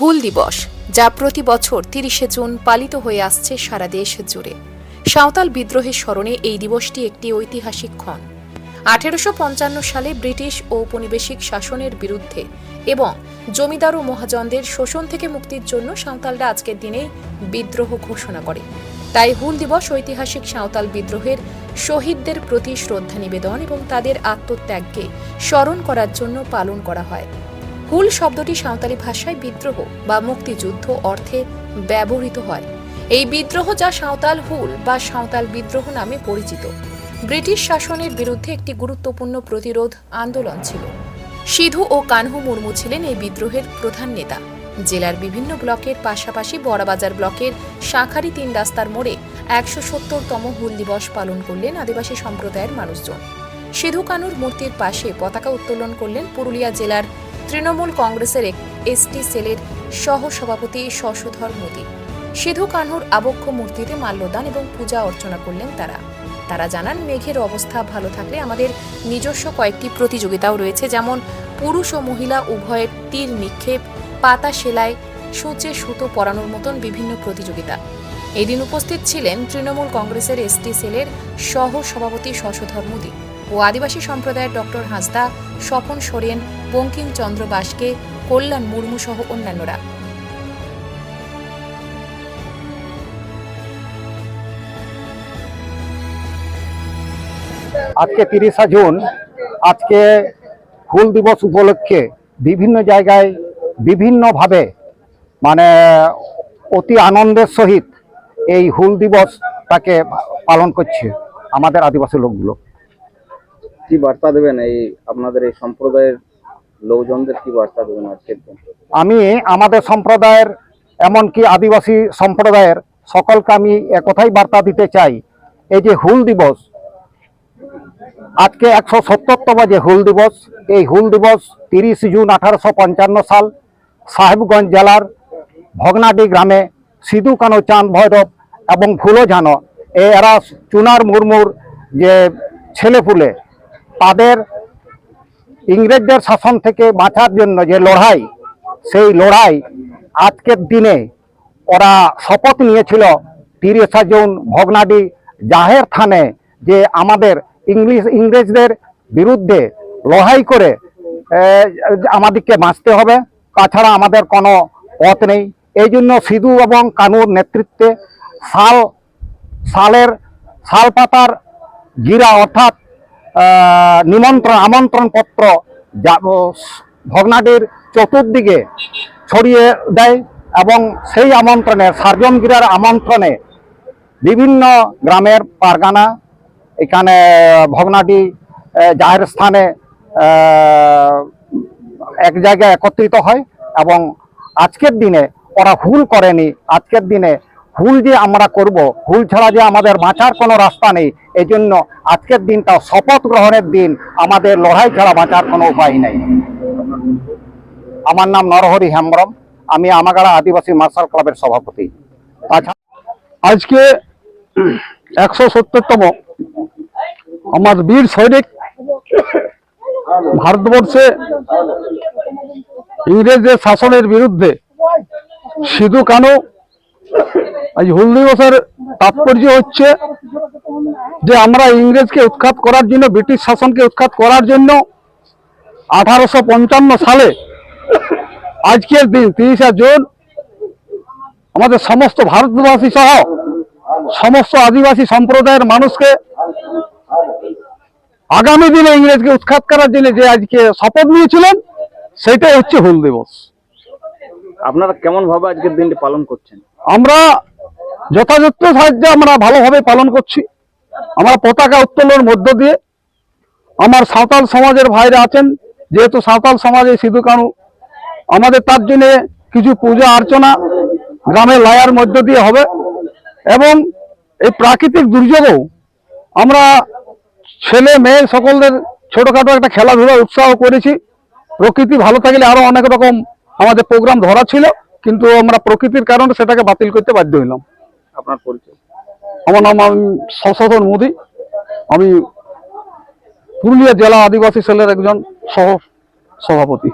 হুল দিবস, যা প্রতি বছর তিরিশে জুন পালিত হয়ে আসছে সারা দেশ জুড়ে। সাঁওতাল বিদ্রোহের স্মরণে এই দিবসটি একটি ঐতিহাসিক ক্ষণ। আঠেরোশো পঞ্চান্ন সালে ব্রিটিশ ও ঔপনিবেশিক শাসনের বিরুদ্ধে এবং জমিদার ও মহাজনদের শোষণ থেকে মুক্তির জন্য সাঁওতালরা আজকের দিনে বিদ্রোহ ঘোষণা করে। তাই হুল দিবস ঐতিহাসিক সাঁওতাল বিদ্রোহের শহীদদের প্রতি শ্রদ্ধা নিবেদন এবং তাদের আত্মত্যাগকে স্মরণ করার জন্য পালন করা হয়। হুল শব্দটি সাঁওতালি ভাষায় বিদ্রোহ বা মুক্তিযুদ্ধ অর্থে ব্যবহৃত হয়। এই বিদ্রোহ যা সাঁওতাল হুল বা সাঁওতাল বিদ্রোহ নামে পরিচিত। ব্রিটিশ শাসনের বিরুদ্ধে একটি গুরুত্বপূর্ণ প্রতিরোধ আন্দোলন ছিল। সিধু ও কানহু মুর্মু ছিলেন এই বিদ্রোহের প্রধান নেতা। জেলার বিভিন্ন ব্লকের পাশাপাশি বড়াবাজার ব্লকের শাঁখারি তিন রাস্তার মোড়ে একশো সত্তরতম হুল দিবস পালন করলেন আদিবাসী সম্প্রদায়ের মানুষজন। সিধু কানুর মূর্তির পাশে পতাকা উত্তোলন করলেন পুরুলিয়া জেলার তৃণমূল কংগ্রেসের এসটি সেলের সহ সভাপতি শশধর মোদী। সিধু কানহুর আবক্ষ মূর্তিতে মাল্যদান এবং পূজা অর্চনা করলেন তারা। তারা জানান, মেঘের অবস্থা ভালো থাকলে আমাদের নিজস্ব কয়েকটি প্রতিযোগিতাও রয়েছে, যেমন পুরুষ ও মহিলা উভয়ের তীর নিক্ষেপ, পাতা সেলাই, সূচে সুতো পরানোর মতন বিভিন্ন প্রতিযোগিতা। এদিন উপস্থিত ছিলেন তৃণমূল কংগ্রেসের এসটি সেলের সহ সভাপতি শশধর মোদী। ও আদিবাসী সম্প্রদায়ের ডক্টর হাঁসদা, স্বপন সোরেন বঙ্কিমচন্দ্র বাসকে, কল্যাণ মুর্মু সহ অন্যান্যরা। আজকে তিরিশা জুন, আজকে হুল দিবস উপলক্ষে বিভিন্ন জায়গায় বিভিন্নভাবে মানে অতি আনন্দের সহিত এই হুল দিবসটাকে পালন করছে আমাদের আদিবাসী লোকগুলো। কি বার্তা দেবেন এই আপনাদের এই সম্প্রদায়ের লোকজনদের কি বার্তা দেবেন আজকের আমি আমাদের সম্প্রদায়ের, এমনকি আদিবাসী সম্প্রদায়ের সকলকে আমি একথাই বার্তা দিতে চাই। এই যে হুল দিবস, আজকে একশো সত্তরতম যে হুল দিবস, এই হুল দিবস তিরিশ জুন আঠারোশো পঞ্চান্ন সাল সাহেবগঞ্জ জেলার ভগনাডি গ্রামে সিধু কানো চাঁদ ভৈরব এবং ফুলোঝানো এরা চুনার মুর্মুর যে ছেলেপুলে তাদের ইংরেজদের শাসন থেকে বাঁচার জন্য যে লড়াই, সেই লড়াই আজকের দিনে ওরা শপথ নিয়েছিল তিরিশা জুন ভগনাডি জাহের থানে যে আমাদের ইংলিশ, ইংরেজদের বিরুদ্ধে লড়াই করে আমাদেরকে বাঁচতে হবে। তাছাড়া আমাদের কোনো পথ নেই। এই জন্য সিধু এবং কানুর নেতৃত্বে সাল সালের শাল পাতার জিরা অর্থাৎ নিমন্ত্রণ, আমন্ত্রণ পত্র ভগ্নাটির চতুর্দিকে ছড়িয়ে দেয় এবং সেই আমন্ত্রণে, সার্জন গিরার আমন্ত্রণে বিভিন্ন গ্রামের পারগানা, এখানে ভগ্নাটি জাহের স্থানে এক জায়গায় একত্রিত হয় এবং আজকের দিনে ওরা ভুল করেনি, আজকের দিনে ভুল যে আমরা করব, ভুল ছাড়া যে আমাদের বাঁচার কোনো রাস্তা নেই এই জন্য আজকের দিনটা শপথ গ্রহণের দিন, আমাদের লড়াই ছাড়া বাঁচার কোনো উপায় নেই। আমার নাম নরহরি হেমব্রম, আমি আমাগাড়া আদিবাসী মার্শাল ক্লাবের সভাপতি। তাছাড়া আজকে একশো সত্তরতম আমার বীর সৈনিক ভারতবর্ষে ইংরেজদের শাসনের বিরুদ্ধে সিধু কানু আজ হুল দিবসের তাৎপর্য হচ্ছে যে আমরা ইংরেজকে উৎখাত করার জন্য ব্রিটিশ শাসনকে উৎখাত করার জন্য আঠারোশো পঞ্চান্ন সালে আজকের দিন তিরিশা জুন আমাদের সমস্ত ভারতবাসী সহ সমস্ত আদিবাসী সম্প্রদায়ের মানুষকে আগামী দিনে ইংরেজকে উৎখাত করার জন্য যে আজকে শপথ নিয়েছিলেন সেটাই হচ্ছে হুল দিবস। আপনারা কেমন ভাবে আজকের দিনটি পালন করছেন? আমরা যথাযথ সাহায্যে আমরা ভালোভাবে পালন করছি। আমরা পতাকা উত্তোলনের মধ্য দিয়ে আমার সাঁওতাল সমাজের ভাইরা আছেন, যেহেতু সাঁওতাল সমাজে সিধু কানু আমাদের তার জন্য কিছু পূজা অর্চনা গ্রামের লায়ার মধ্য দিয়ে হবে এবং এই প্রাকৃতিক দুর্যোগও আমরা ছেলে, মেয়ে সকলদের ছোটখাটো একটা খেলাধুলা উৎসাহ করেছি। প্রকৃতি ভালো থাকলে আরও অনেক রকম আমাদের প্রোগ্রাম ধরা ছিল, কিন্তু আমরা প্রকৃতির কারণে সেটাকে বাতিল করতে বাধ্য হইলাম। আপনার পরিচয়। আমার নাম আমি সংশোধন মোদী। আমি পুরুলিয়া জেলা আদিবাসী সেলের একজন সহ সভাপতি